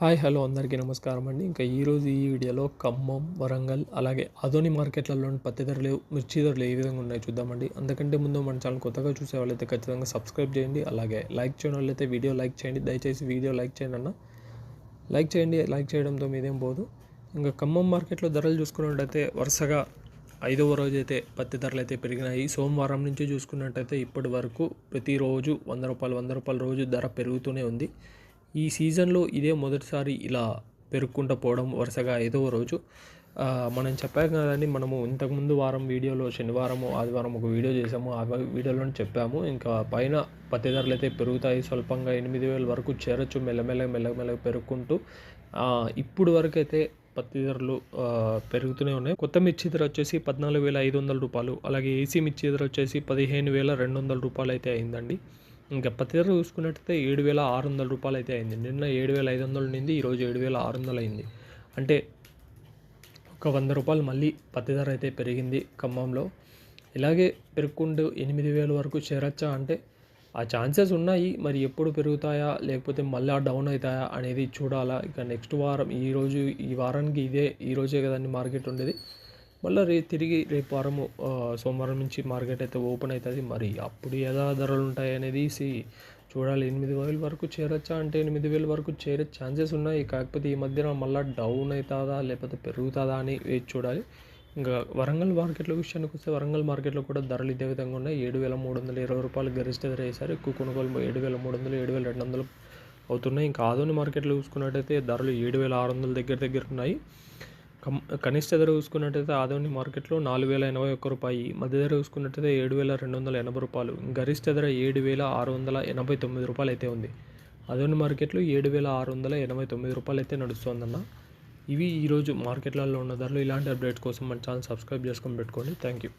Hi hello అందరికీ నమస్కారం అండి. ఇంకా ఈరోజు ఈ వీడియోలో ఖమ్మం వరంగల్ అలాగే అదోని మార్కెట్లలోని పత్తి ధరలు మిర్చి ధరలు ఏ విధంగా ఉన్నాయో చూద్దామండి. అందుకంటే ముందు మన ఛానల్ కొత్తగా చూసే వాళ్ళైతే ఖచ్చితంగా సబ్స్క్రైబ్ చేయండి. అలాగే లైక్ చేయడం వాళ్ళైతే వీడియో లైక్ చేయండి. దయచేసి వీడియో లైక్ చేయండి అన్న. లైక్ చేయండి లైక్ చేయడంతో మీదేం పోదు. ఇంకా ఖమ్మం మార్కెట్లో ధరలు చూసుకున్నట్టయితే వరుసగా ఐదవ రోజు అయితే పత్తి ధరలు అయితే పెరిగినాయి. సోమవారం నుంచి చూసుకున్నట్టయితే ఇప్పటి వరకు ప్రతిరోజు వంద రూపాయలు వంద రూపాయల రోజు ధర పెరుగుతూనే ఉంది. ఈ సీజన్లో ఇదే మొదటిసారి ఇలా పెరుక్కుంటూ పోవడం వరుసగా ఏదో రోజు. మనం చెప్పాం కదండి మనము ఇంతకుముందు వారం వీడియోలో శనివారం ఆదివారం ఒక వీడియో చేసాము ఆ వీడియోలో చెప్పాము. ఇంకా పైన పత్తి ధరలు అయితే పెరుగుతాయి. స్వల్పంగా ఎనిమిది వేల వరకు చేరొచ్చు మెల్లమెల్ల మెల్లమెల్ల పెరుక్కుంటూ. ఇప్పుడు వరకు అయితే పత్తి ధరలు పెరుగుతూనే ఉన్నాయి. కొత్త మిర్చి ధర వచ్చేసి పద్నాలుగు వేల ఐదు వందల రూపాయలు. అలాగే ఏసీ మిర్చి ధర వచ్చేసి పదిహేను వేల రెండు వందల రూపాయలు అయితే అయిందండి. ఇంకా పత్తి ధర చూసుకున్నట్టయితే ఏడు వేల ఆరు వందల రూపాయలు అయితే అయింది. నిన్న ఏడు వేల ఐదు వందలు ఉండింది ఈరోజు ఏడు వేల ఆరు వందలు అయింది. అంటే ఒక వంద రూపాయలు మళ్ళీ పత్తి ధర అయితే పెరిగింది ఖమ్మంలో. ఇలాగే పెరుగుకుంటూ ఎనిమిది వేల వరకు చేరొచ్చా అంటే ఆ ఛాన్సెస్ ఉన్నాయి మరి ఎప్పుడు పెరుగుతాయా లేకపోతే మళ్ళీ డౌన్ అవుతాయా అనేది చూడాలా. ఇక నెక్స్ట్ వారం ఈరోజు ఈ వారానికి ఇదే ఈ రోజే కదండి మార్కెట్ ఉండేది. మళ్ళీ రే తిరిగి రేపు వారము సోమవారం నుంచి మార్కెట్ అయితే ఓపెన్ అవుతుంది మరి అప్పుడు ఎలా ధరలు ఉంటాయి అనేది సి చూడాలి. ఎనిమిది వేల వరకు చేరొచ్చా అంటే ఎనిమిది వేల వరకు చేరే ఛాన్సెస్ ఉన్నాయి. కాకపోతే ఈ మధ్యన మళ్ళీ డౌన్ అవుతుందా లేకపోతే పెరుగుతుందా అని చూడాలి. ఇంకా వరంగల్ మార్కెట్లో విషయానికి వస్తే వరంగల్ మార్కెట్లో కూడా ధరలు ఇదే విధంగా ఉన్నాయి. ఏడు వేల మూడు వందల ఇరవై రూపాయలు గరిష్ట ధర వేశారు. ఎక్కువ కొనుగోలు ఏడు వేల మూడు వందలు ఏడు వేల రెండు వందలు అవుతున్నాయి. ఇంకా ఆదోని మార్కెట్లో చూసుకున్నట్టయితే ధరలు ఏడు వేల ఆరు వందల దగ్గర దగ్గర ఉన్నాయి. కనిష్ట ధర చూసుకున్నట్టయితే ఆదోని మార్కెట్లో నాలుగు వేల ఎనభై ఒక్క రూపాయి మధ్య ధర చూసుకున్నట్టయితే ఏడు వేల రెండు వందల ఎనభై రూపాయలు గరిష్ట ధర ఏడు వేల ఆరు వందల ఎనభై తొమ్మిది రూపాయలు అయితే ఉంది. అదోని మార్కెట్లో ఏడు వేల ఆరు వందల ఎనభై తొమ్మిది రూపాయలు అయితే నడుస్తుందన్న. ఇవి ఈరోజు మార్కెట్లలో ఉన్న ధరలు. ఇలాంటి అప్డేట్స్ కోసం మన ఛానల్ సబ్స్క్రైబ్ చేసుకొని పెట్టుకోండి. Thank you.